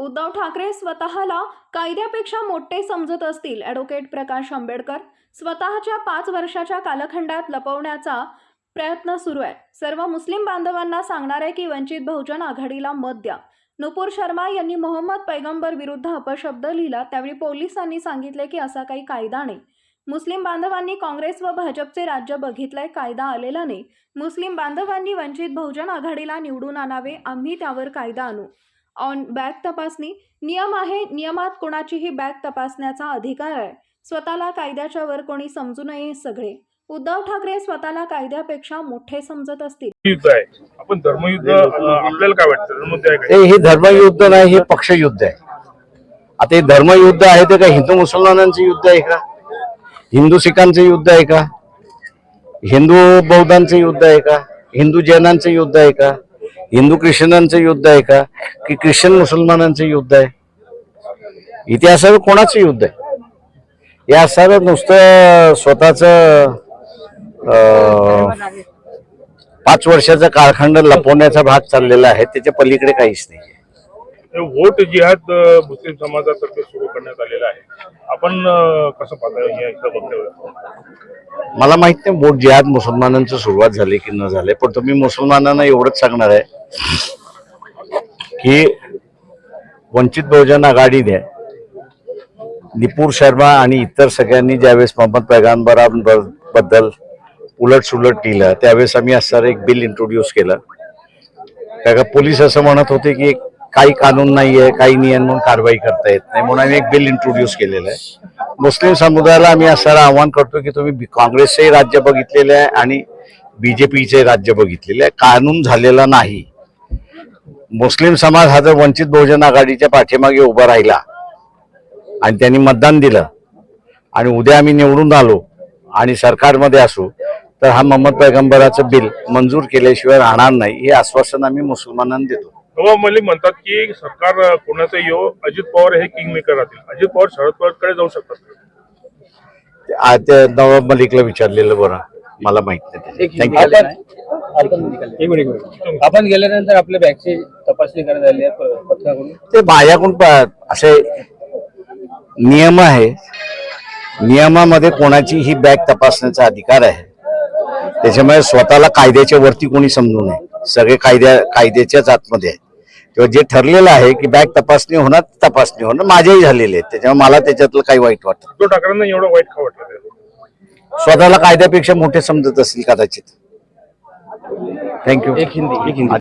उद्धव ठाकरे स्वतःला कायद्यापेक्षा मोठे समजत असतील ॲडव्होकेट प्रकाश आंबेडकर. स्वतःच्या पाच वर्षाच्या कालखंडात लपवण्याचा प्रयत्न सुरू आहे. सर्व मुस्लिम बांधवांना सांगणार आहे की वंचित बहुजन आघाडीला मत द्या. नुपूर शर्मा यांनी मोहम्मद पैगंबर विरुद्ध अपशब्द लिहिला. त्यावेळी पोलिसांनी सांगितले की असा काही कायदा नाही. मुस्लिम बांधवांनी काँग्रेस व भाजपचे राज्य बघितलंय कायदा आलेला नाही. मुस्लिम बांधवांनी वंचित बहुजन आघाडीला निवडून आणावे आम्ही त्यावर कायदा आणू. ऑन बॅग तपासणी. नियम आहे नियमात कोणाचीही बॅग तपासण्याचा अधिकार आहे. स्वतःला कायद्याच्या वर कोणी समजू नये सगळे. उद्धव ठाकरे स्वतःला कायद्यापेक्षा मोठे समजत असतील. आपण धर्मयुद्ध आपल्याला काय वाटतं? धर्मयुद्ध आहे का? हे हे धर्मयुद्ध नाही हे पक्षयुद्ध आहे. आता हे धर्मयुद्ध आहे ते काय हिंदू मुसलमानांचं युद्ध आहे का? हिंदू सिखांचं युद्ध आहे का? हिंदू बौद्धांचं युद्ध आहे का? हिंदू जैनांचं युद्ध आहे का? हिंदू ख्रिश्चनांचं युद्ध आहे का? की ख्रिश्चन मुसलमानांचं युद्ध आहे? इतिहासावर कोणाचं युद्ध आहे? या सारं नुसतं स्वतःच पाच वर्षाचा काळखंड लपवण्याचा भाग चाललेला आहे त्याच्या पलीकडे काहीच नाही वोट जिहाद मुस्लिम समाजातर्फे सुरू करण्यात आलेला आहे. आपण कसं पाहता एकदा मला माहीत नाही वोट जिहाद मुसलमानांचं सुरुवात झाली की न झाले पण तुम्ही मुसलमानांना एवढंच सांगणार आहे की वंचित बहुजन आघाडीने निपूर शर्मा आणि इतर सगळ्यांनी ज्यावेळेस मोहम्मद पैगंबराबद्दल उलट सुलट केलं त्यावेळेस आम्ही असं एक बिल इंट्रोड्यूस केलं. त्या का पोलीस असं म्हणत होते की एक काही कानून नाहीये काही नियम म्हणून कारवाई करता येत नाही म्हणून आम्ही एक बिल इंट्रोड्यूस केलेलं आहे. मुस्लिम समुदायाला आम्ही असं आव्हान करतो की तुम्ही काँग्रेसचे राज्य बघितलेले आहे आणि बीजेपीचे राज्य बघितलेले आहे. कानून झालेला नाही. मुस्लिम समाज हा जर वंचित बहुजन आघाडीच्या पाठीमागे उभा राहिला आणि त्यांनी मतदान दिलं आणि उद्या आम्ही निवडून आलो आणि सरकारमध्ये असू तर हा मोहम्मद पैगंबराचं बिल मंजूर केल्याशिवाय राहणार नाही हे आश्वासन आम्ही मुसलमानांना देतो. नवाब मलिक म्हणतात की सरकार कोणाचं येऊ अजित पवार हे किंग मेकर राहतील. अजित पवार शरद पवारकडे जाऊ शकतात ते- आ- ते नवाब मलिकला विचारलेलं बरं. मला माहीत नाही आपण गेल्यानंतर आपल्या बॅगची तपासणी करण्यात आली आहे ते माझ्याकडून प- असे नियम आहे. नियमामध्ये कोणाची ही बॅग तपासण्याचा अधिकार आहे. त्याच्यामुळे स्वतःला कायद्याच्या वरती कोणी समजू नये. सगळे कायद्या कायद्याच्याच आतमध्ये आहे तेव्हा जे ठरलेलं आहे की बॅग तपासणी होणार तपासणी होणार. माझ्याही झालेले आहेत. त्याच्यामुळे मला त्याच्यातलं काही वाईट वाटत उद्धव ठाकरेंना एवढं वाईट का वाटलं ते? स्वतःला कायद्यापेक्षा मोठे समजत असतील कदाचित. थँक्यू एक हिंदी एक हिंदी.